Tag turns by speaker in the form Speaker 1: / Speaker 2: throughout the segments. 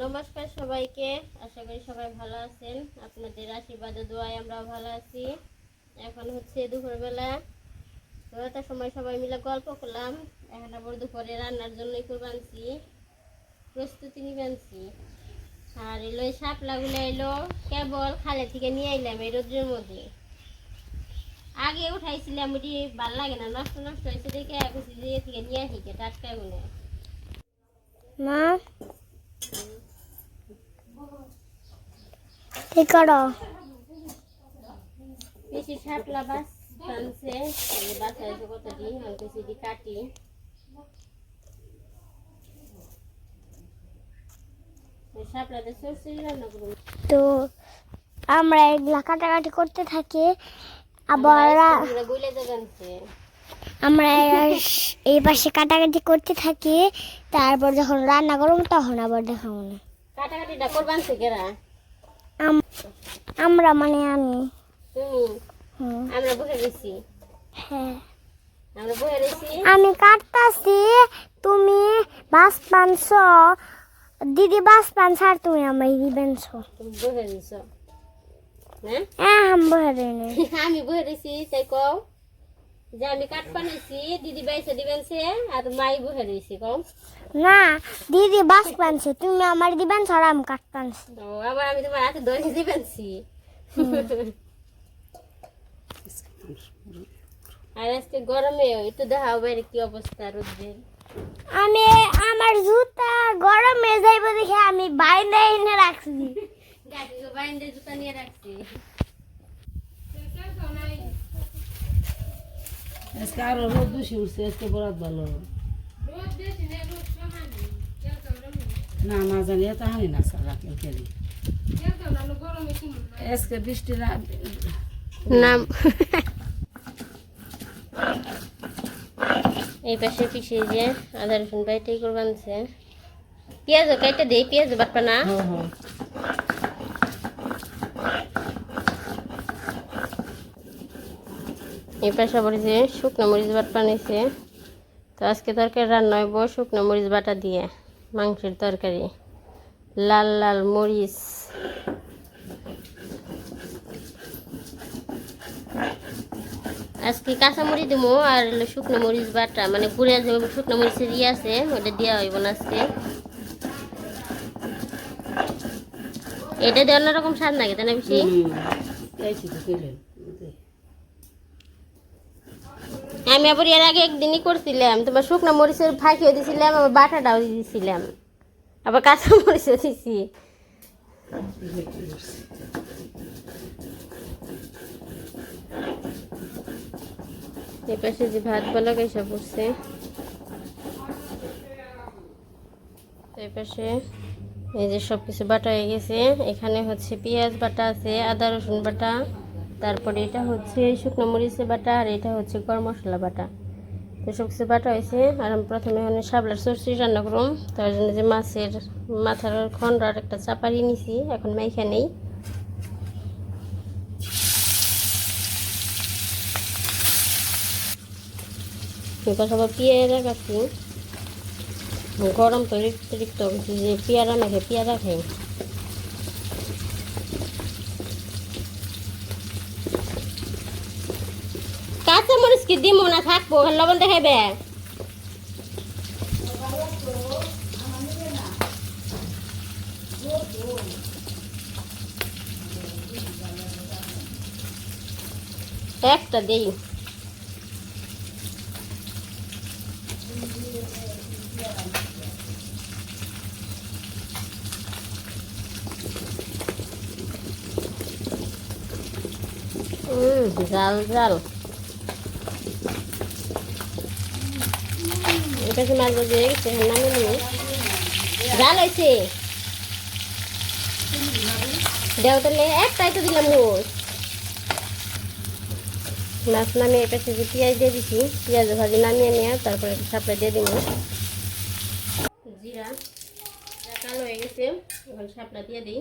Speaker 1: নমস্কার সবাইকে। আশা করি সবাই ভালো আছেন। আপনাদের আশীর্বাদে দোয়ায় আমরা ভালো আছি। এখন হচ্ছে দুপুরবেলা। তো সময় সবাই মিলে গল্প করলাম। এখন আবার দুপুরে রান্নার জন্যই করে বানছি প্রস্তুতি নিয়ে বানছি আর এলো এই শাপলাগুলো এলো কেবল খালে থেকে নিয়ে আইলাম এই রোদ্রের মধ্যে। আগে উঠাইছিলাম ওটি, ভালো লাগে না, নষ্ট নষ্ট হয়েছে দেখে এখন থেকে নিয়ে আসি কে টাটকা গুলো
Speaker 2: মা কি করো।
Speaker 1: বেশি শাপলা বাস টানছে কত দিন কাটি। করুন
Speaker 2: তো আমরা এগুলা কাটাকাটি করতে থাকি আবার আমরা এই পাশে কাটাকাটি করতে থাকি তারপর যখন রান্না করব তখন আবার দেখাবো না।
Speaker 1: কাটাকাটিটা করবানছে কেরা?
Speaker 2: আমরা মানে আমি।
Speaker 1: তুমি? আমরা বসে রয়েছি।
Speaker 2: হ্যাঁ।
Speaker 1: আমরা বসে রয়েছি।
Speaker 2: আমি কাটতাছি তুমি বাস পানছ দিদি বাস পানছ আর তুমি আমার দিবেনছ
Speaker 1: তুমি বসে রয়েছ। হ্যাঁ?
Speaker 2: হ্যাঁ আমি নেই
Speaker 1: আমি বসে রয়েছি তাই কও? যে আমি কাঠ বানাইছি দিদি বাইসে দিবেনছে আর মাই বসে রয়েছি কও?
Speaker 2: না দিদি বাস পানছে তুমি আমার দিবেন আর আমি কাট পানছি
Speaker 1: ও আবার আমি তোমার হাতে ধরে দিবেনছি আর আজকে গরমে একটু দেখাও বাইরে কি অবস্থা রোদ্রের
Speaker 2: আমি আমার জুতা গরমে যাইব দেখে আমি বাইরে এনে রাখছি।
Speaker 1: গাড়ি বাইন্দে জুতা নিয়ে রাখছি।
Speaker 3: আজকে আরও রোদ বেশি উঠছে আজকে বরাত ভালো। না না জানি এত হানি না স্যার কেরি আজকে বৃষ্টি
Speaker 1: নাম এই পাশে পিছিয়ে যে আদা রসুন বাইটাই করে বানছে পেঁয়াজ কাইটা দেই পেঁয়াজ বাটপা না। এই পাশে যে শুকনো মরিচ বাটপা নিছে তো আজকে তরকারি রান্না হইব শুকনো মরিচ বাটা দিয়ে। মাংসের তরকারি। লাল লাল মরিচ। আজকে কাঁচা মরিচ দিব আর শুকনো মরিচ বাটা। মানে যে শুকনো মরিচের ইয়ে আছে, ওটা দেওয়া হইব না আজকে। এটা দিয়ে অন্যরকম স্বাদ লাগে তাই না বেশি
Speaker 3: হুম এইছি তো কেলেন
Speaker 1: আমি আবার এর আগে একদিনই করছিলাম, তোমার শুকনো মরিচের ফাঁকিও দিছিলাম, আবার বাটাটাও দিয়ে দিছিলাম। আবার কাঁচা মরিচও দিছি। এই পাশে যে ভাত বলা এসব পড়ছে এই পাশে এই যে সব কিছু বাটা হয়ে গেছে। এখানে হচ্ছে পেঁয়াজ বাটা আছে, আদা রসুন বাটা। তারপরে এটা হচ্ছে শুকনো মরিচের বাটা আর এটা হচ্ছে গরম মশলা বাটা। তো কিছু বাটা হয়েছে, আর আমি প্রথমে এখানে শাবলার সরষি রান্না করুম। তার জন্য যে মাছের, মাথার খন্ডার একটা চাপারি নিছি, এখন মাইখা নেই। সবাই পেয়ারা কাটছি গরম তো অতিরিক্ত যে পেয়ারা মেখে পেয়ারা খাই কাঁচা মরিচ কি দিব না থাকব লবণ দেখাইবে একটা দেই উম, জাল জাল এটা কি মাছ বাজে গেছে নামে নিয়ে জাল হয়েছে। দেও তাহলে, একটাই তো দিলাম গোস মাছ নামিয়ে এটা যে পেঁয়াজ দিয়ে দিছি, পেঁয়াজ ভাজি নামিয়ে নিয়ে তারপরে সাপড়ে দিয়ে দিব। জিরা কালো হয়ে গেছে সাপড়া দিয়ে দিই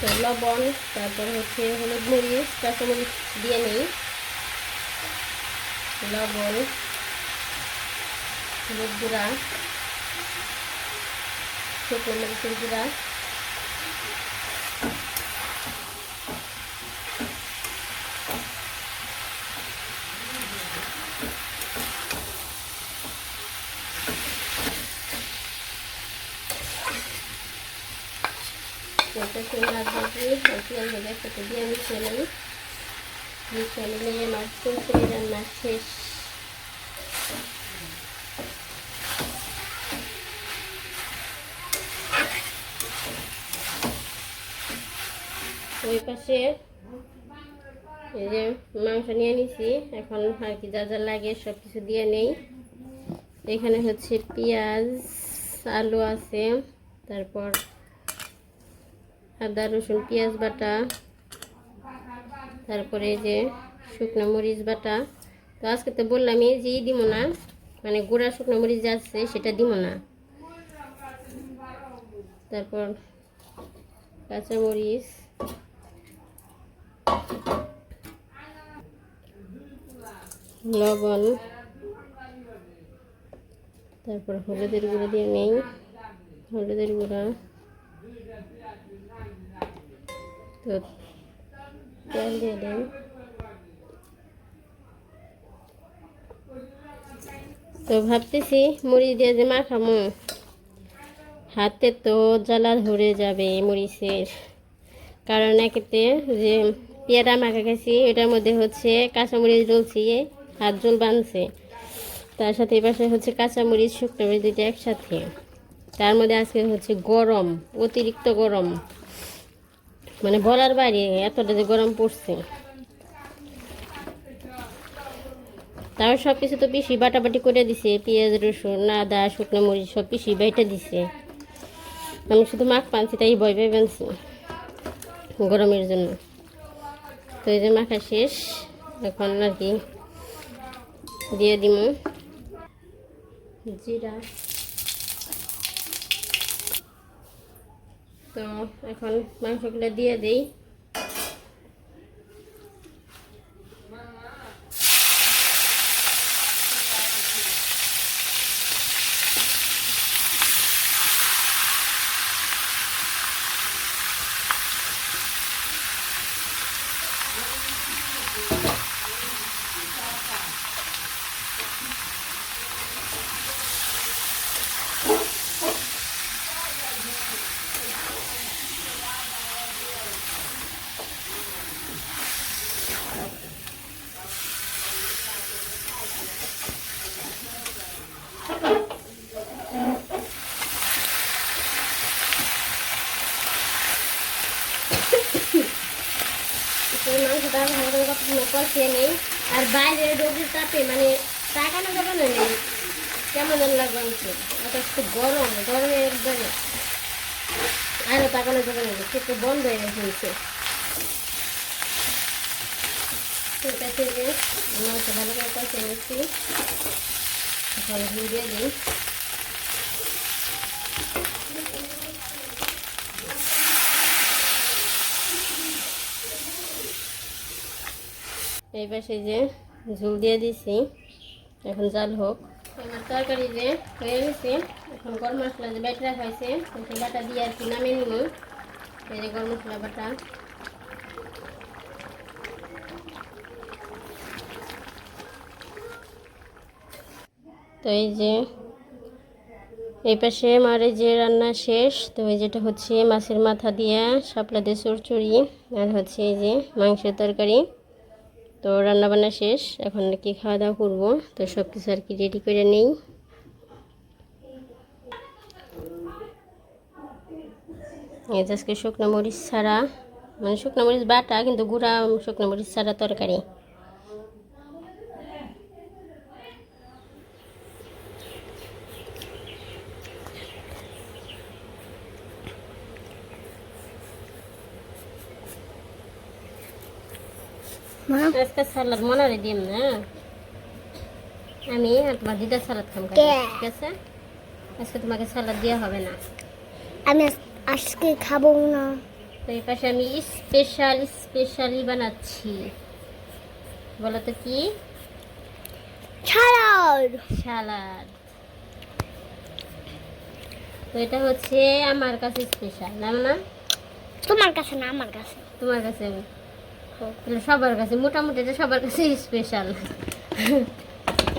Speaker 1: তো লবণ তারপর হচ্ছে হলুদ মরিচ কাঁচামরিচ দিয়ে নিই। লবণ হলুদ গুঁড়া শুকনো মরিচের গুঁড়া। সুন্দর ভাজি পেঁয়াজ ভেজে দিয়ে মিশিয়ে নিলে রান্না শেষ ওই পাশে এই যে মাংস নিয়ে নিছি। এখন আর কি যা যা লাগে সব কিছু দিয়ে নেই। এখানে হচ্ছে পেঁয়াজ, আলু আছে, তারপর আদা, রসুন, পেঁয়াজ বাটা, তারপরে যে শুকনো মরিচ বাটা। তো আজকে তো বললাম, এই যে দিব না মানে গুঁড়া শুকনো মরিচ যা আছে সেটা দিব না। তারপর কাঁচা মরিচ লবণ। তারপর হলুদের গুঁড়ো দিয়ে নেই। হলুদের গুঁড়া। তো তেল দিয়ে দেন তো ভাবতেছি মুড়ি দিয়ে যে মাখামো হাতে তো জ্বালা ধরে যাবে মরিচের কারণ একেতে যে পেয়ারা মাখা গেছি এটার মধ্যে হচ্ছে কাঁচামরিচ জ্বলছি, হাত জল বাঁধছে তার সাথে এপাশে হচ্ছে কাঁচামরিচ, শুকনো মরিচ দুইটা একসাথে। তার মধ্যে আজকে হচ্ছে গরম, অতিরিক্ত গরম। মানে বলার বাইরে এতটা যে গরম পড়ছে। তার সব কিছু তো পিসি বাটাবাটি করে দিছে, পেঁয়াজ, রসুন, আদা, শুকনো মরিচ সব পিসি বাইটা দিছে। আমি শুধু মাখ পানছি তাই ভয় পেয়ে বানছি গরমের জন্য। তো এই যে মাখা শেষ, এখন আর কি দিয়ে দিমু। জিরা। তো এখন মাংসগুলো দিয়ে দিই তো মাংসটা ভালো কষিয়ে নেই, আর বাইরে রোগীর তাপে মানে টাকানো যাবে নেই। কেমন লাগবে আমাকে একটু গরম, গরমে একবারে। আরও তাকানো যাবে না একটু বন্ধ হয়ে গেছে। মাংস ভালো করে কষিয়ে নিচ্ছি। ঘি দিয়ে দিই। এই পাশে যে ঝুল দিয়ে দিছি, এখন জাল হোক। আমার তরকারি যে হয়ে গেছে, এখন গরম মশলা যে বেটে রাখা হয়েছে সেই বাটা দিয়ে আর কি নামিয়ে নিব। এই যে গরম মশলা বাটা। তো এই যে এই পাশে আমার এই যে রান্না শেষ, তো এই যেটা হচ্ছে মাছের মাথা দিয়ে শাপলা দিয়ে চড়চড়ি, আর হচ্ছে এই যে মাংসের তরকারি। তো রান্নাবান্না শেষ, এখন কি খাওয়া দাওয়া করব, তো সব কিছু আর কি রেডি করে নেই। আজকে শুকনো মরিচ ছাড়া মানে শুকনো মরিচ বাটা, কিন্তু গুঁড়া, শুকনো মরিচ ছাড়া তরকারি। আজকে সালাদ মনে রে দিম না। আমি আর তোমার দিদা সালাদ খাম ঠিক আছে? আজকে তোমাকে সালাদ দেওয়া হবে না।
Speaker 2: আমি আজকে খাব না।
Speaker 1: তো এই পাশে আমি স্পেশাল স্পেশালি বানাচ্ছি। বলো তো কি?
Speaker 2: ছাড়ার
Speaker 1: সালাদ। তো এটা হচ্ছে আমার কাছে স্পেশাল না না?
Speaker 2: তোমার কাছে না আমার কাছে।
Speaker 1: তোমার কাছে তাহলে সবার কাছে মোটামুটি এটা সবার কাছে স্পেশাল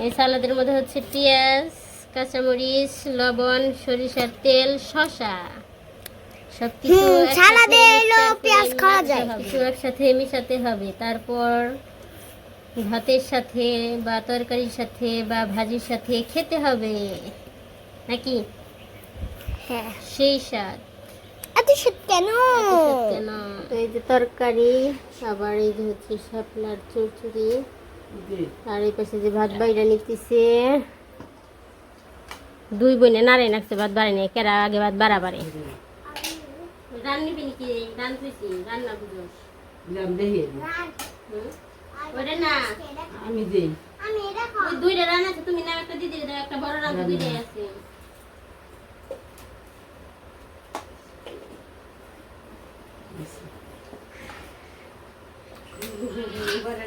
Speaker 1: এই সালাদের মধ্যে হচ্ছে পেঁয়াজ কাঁচামরিচ লবণ সরিষার তেল শসা। সব কিছু একসাথে
Speaker 2: সালাদে এলো পেঁয়াজ খাওয়া যায়।
Speaker 1: কিছু একসাথে মিশাতে হবে। তারপর ভাতের সাথে বা তরকারির সাথে বা ভাজির সাথে খেতে হবে। নাকি?
Speaker 2: হ্যাঁ।
Speaker 1: সেই স্বাদ।
Speaker 2: এত কেন?
Speaker 1: কেন এই যে তরকারি আবার এই যে হচ্ছে শাপলার চুরচুরি আর এই পাশে যে ভাত বাইরে নিতেছে দুই বোনে নাড়ে নাকছে ভাত বাড়ে নেই কেরা আগে ভাত বাড়া বাড়ে রান্না
Speaker 3: আমি। দিই।
Speaker 2: আমি এটা
Speaker 1: ওই দুইটা রান আছে তুমি না একটা দিদি একটা বড় রান দুইটাই আছে বড় রান দিছি না
Speaker 3: আর কি দিই
Speaker 1: এটা দেখে আনি গো দুধ দিব
Speaker 3: জলদি উঠু আলো তুমি
Speaker 1: দুধ ইয়ে গেছে কত
Speaker 2: মা সবই ছোটটা চোর বানছে
Speaker 1: নাও দাও তোমার মরেই দিন না তো যেমন না
Speaker 3: সরসরা
Speaker 1: নাও আছে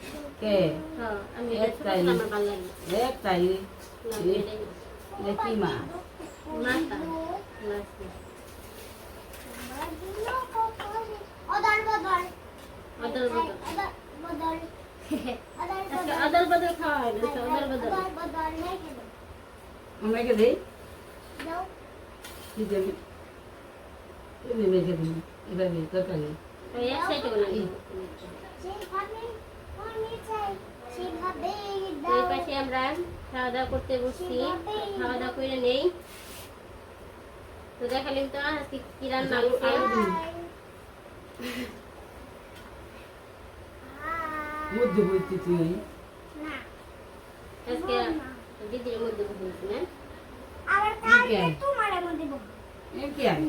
Speaker 3: কে
Speaker 1: হ্যাঁ আমি এটা ছোট
Speaker 3: একটাই।
Speaker 1: আমার ভালো লাগে
Speaker 3: একটাই
Speaker 1: না, আমি এটাই নাও।
Speaker 3: এটা কি মা
Speaker 1: মাথা মাছ
Speaker 2: অদল বদল
Speaker 1: অদল বদল
Speaker 2: বদল অদল
Speaker 1: আজকে অদল বদল খাওয়া হয় না তো অদল বদল
Speaker 2: বদল নেই কেন
Speaker 3: আমরা কে দেই
Speaker 2: দাও
Speaker 3: কি দেবি তুমি মেখে দিই এভাবে তরকারি
Speaker 1: ওই এক সাইডে বানাবো
Speaker 2: মনে
Speaker 1: এই পাশে আমরা খাওয়া দাওয়া করতে বসছি। খাওয়া দাওয়া করে নেই। তো দেখালিম তো আজকে কি রান্না হচ্ছে।
Speaker 3: মধ্যে তুই।
Speaker 1: আজকে দিদির মধ্যে বসেছি না?
Speaker 2: আবার কালকে তোমার মধ্যে
Speaker 3: কি আই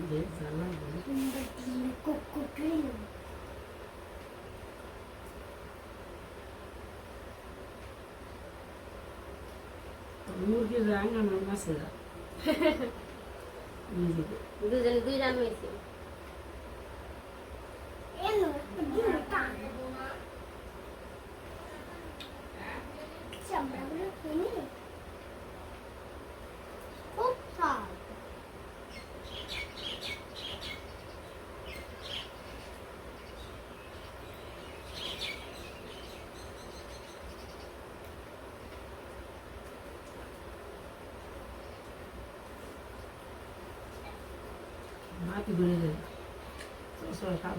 Speaker 1: আচ্ছা।
Speaker 3: দে জানা
Speaker 2: কুকুরইলো
Speaker 3: মুরগি রাং আমার মাছে রাং নিজেকে
Speaker 1: দুজন দুই রান হয়েছে
Speaker 2: এলো দুটা চামড়াগুলো কিনে খুব স্বাদ
Speaker 3: মাটি ঘুরে যায় সবাই খাব
Speaker 1: হ্যাঁ
Speaker 2: মাংস দেবে স্বাদ হ্যাঁ সেই স্বাদের সাথে
Speaker 3: আসলে খাব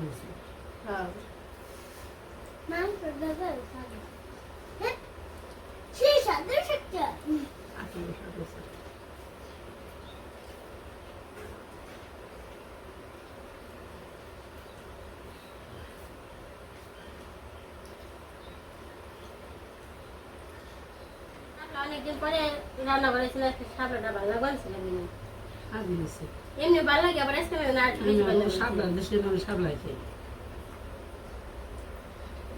Speaker 1: আমরা অনেকদিন পরে রান্না করেছিল সাবড়াটা ভালো লাগছিল এমনি এমনি ভালো লাগে আবার আজকে না আর বেশি ভালো
Speaker 3: সাবলা দেশের মানুষ সাবলাই খাই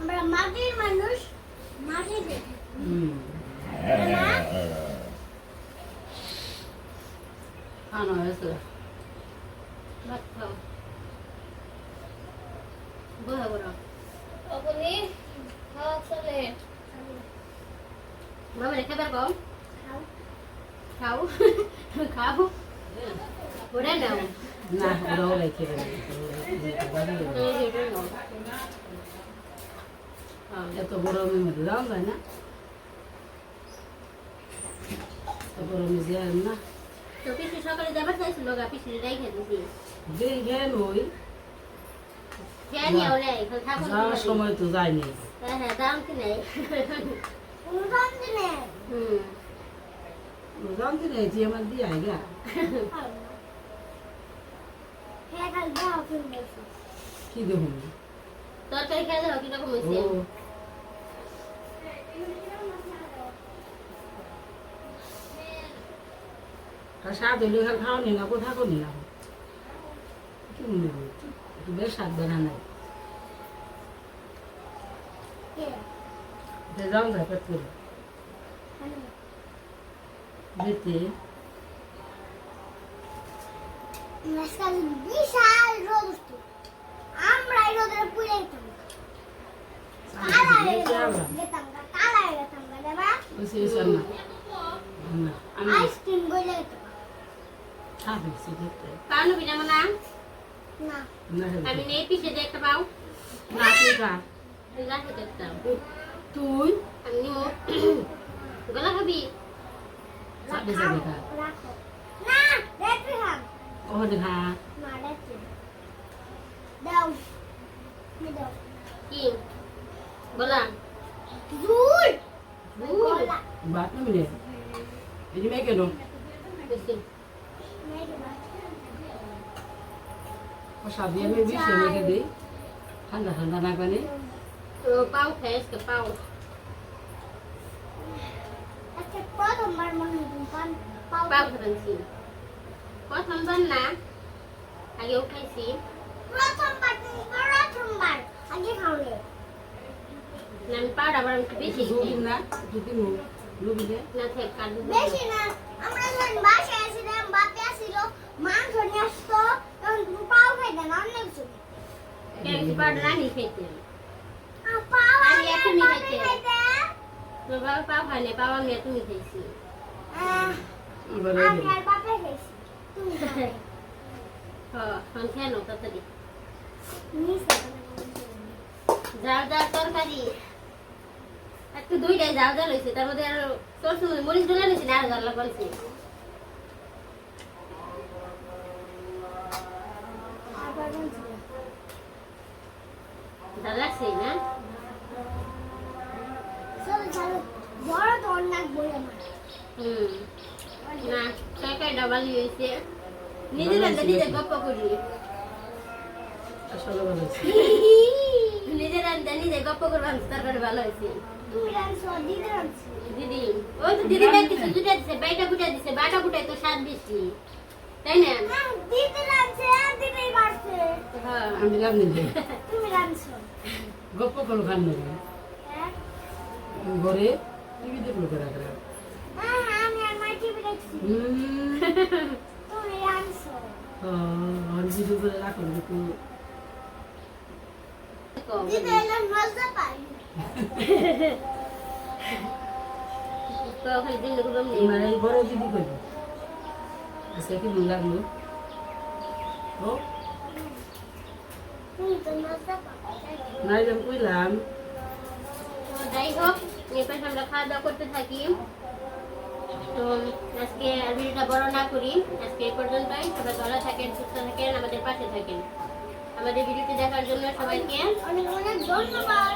Speaker 2: আমরা মাটির মানুষ মাটি
Speaker 3: হুম।
Speaker 2: না
Speaker 3: হয়েছে।
Speaker 1: ভাত খাও। বড় বড়।
Speaker 2: ওগুলি খাওয়া চলে।
Speaker 1: মামা রেখে বের
Speaker 2: খাও।
Speaker 1: খাও। খাও। ওরে নাও
Speaker 3: না ওরা ওরাই খেয়ে দেবে
Speaker 1: এই যে এটা নাও।
Speaker 3: এত গরমের মধ্যে যায় না এত
Speaker 1: তো পিসি সকালে যাবার চাইছিল গা পিসি রেখে দিছি
Speaker 3: ওই যাওয়ার সময় তো যায়নি
Speaker 1: হ্যাঁ হ্যাঁ দাম কি নেই হুম
Speaker 3: জানতে নেই যে আমার দিয়ে আইগা
Speaker 2: দেখো
Speaker 3: কি দেখুন
Speaker 1: তরকারি খেয়ে যাও কীরকম হয়েছে
Speaker 3: স্বাদ হইলে খাল খাওয়ানি না কোথা না কি বেশ স্বাদ বেড়া নাই
Speaker 2: কে
Speaker 3: এটা যাও যায় যেতে
Speaker 2: আজকাল বিশাল রোদ উঠতো আমরা এই রোদের পুড়ে যেতাম কালা হয়ে যেতাম কালা হয়ে যেতাম গা, দেবা
Speaker 3: ওইসে ওইসে না আমি
Speaker 2: আইসক্রিম গলে যেতাম
Speaker 1: মনা
Speaker 2: না
Speaker 1: নেই দিয়ে একটা পাও
Speaker 3: না তুই
Speaker 1: তুই রাখে দেখতাম
Speaker 3: তুই
Speaker 1: আমি গলা খাবি
Speaker 3: সাথে খা
Speaker 2: রাখো না দেখবি খান
Speaker 3: ওখানে খা
Speaker 2: না দেখবি দাও আমি দাও
Speaker 1: কি গলা
Speaker 2: জুল
Speaker 1: ভুল
Speaker 2: গলা
Speaker 3: বাদ না মিলে এই যে মেয়ে কেন
Speaker 1: বেশি
Speaker 3: ও সাবি আমি বেশি মেখে দিই ঠান্ডা ঠান্ডা না পানি
Speaker 1: তো পাও খেয়েছ কে পাও
Speaker 2: আচ্ছা প্রথমবার মনে হয় তুমি পান পাও
Speaker 1: পাও খাচ্ছি প্রথম বার না আগেও খাইছি
Speaker 2: প্রথমবার তুমি প্রথমবার আগে খাওলে
Speaker 1: না আমি পাউডার আবার একটু বেশি।
Speaker 3: দুদিন না একটু দিন রুবিলে
Speaker 1: না থাক কাটবো
Speaker 2: বেশি না আমরা যখন বাসায় আসছিলাম বাপে আসছিল মাংস নিয়ে আসতো তখন তুমি পাও খাইতেন অনেক কিছু
Speaker 1: কিছু পাউডার আনি খাইতে?
Speaker 2: আর পাও
Speaker 1: আমি
Speaker 2: আগে
Speaker 1: এখনই
Speaker 2: বাপে
Speaker 1: খাইতে।
Speaker 2: খাইতে।
Speaker 1: বাবা পাও খাই না পাও আমি আর তুমি খাইছি।
Speaker 2: আমি আর বাপে খাইছি।
Speaker 1: হ্যাঁ নাও তাড়াতাড়ি জাল জাল তরকারি একটু দুইটাই জাল জাল হয়েছে তার মধ্যে আর সময় মরিচ ডলে নিয়েছি না আর জাল লাগাইছি জাল লাগছে না
Speaker 2: বড় না
Speaker 1: তরকারি ডাবালি হয়েছে নিজে রান্না নিজে গপ্প করি
Speaker 3: আসলে ভালো
Speaker 1: নিজে গপ্প করবার তরকারি ভালো হয়েছে
Speaker 2: দিদি
Speaker 1: ওই তো দিদি ব্যাগ কিছু দিছে বাইটা গুটা দিছে বাটা গুটাই তো স্বাদ বেশি তাই না
Speaker 2: দিদি দিদি
Speaker 1: হ্যাঁ
Speaker 3: আমি
Speaker 2: তুমি
Speaker 3: গপ্প করো খান ঘরে টিভি দেখল করে রাখা
Speaker 2: হ্যাঁ, আমি আর মাই টিভি দেখছি তুমি রাখছো
Speaker 3: আর ভিডিও করে রাখো
Speaker 1: গুলো
Speaker 3: মানে বড় দিদি করব আজকে কি মন লাগল ও
Speaker 2: তুমি তো মজা পাই
Speaker 3: না এরকম কইলাম
Speaker 1: যাই হোক এরপর আমরা খাওয়া দাওয়া করতে থাকি তো আজকে আর ভিডিওটা বড় না করি আজকে এই পর্যন্তই। সবাই ভালো থাকেন সুস্থ থাকেন আমাদের পাশে থাকেন। আমাদের ভিডিওটি দেখার জন্য সবাইকে
Speaker 2: অনেক অনেক ধন্যবাদ।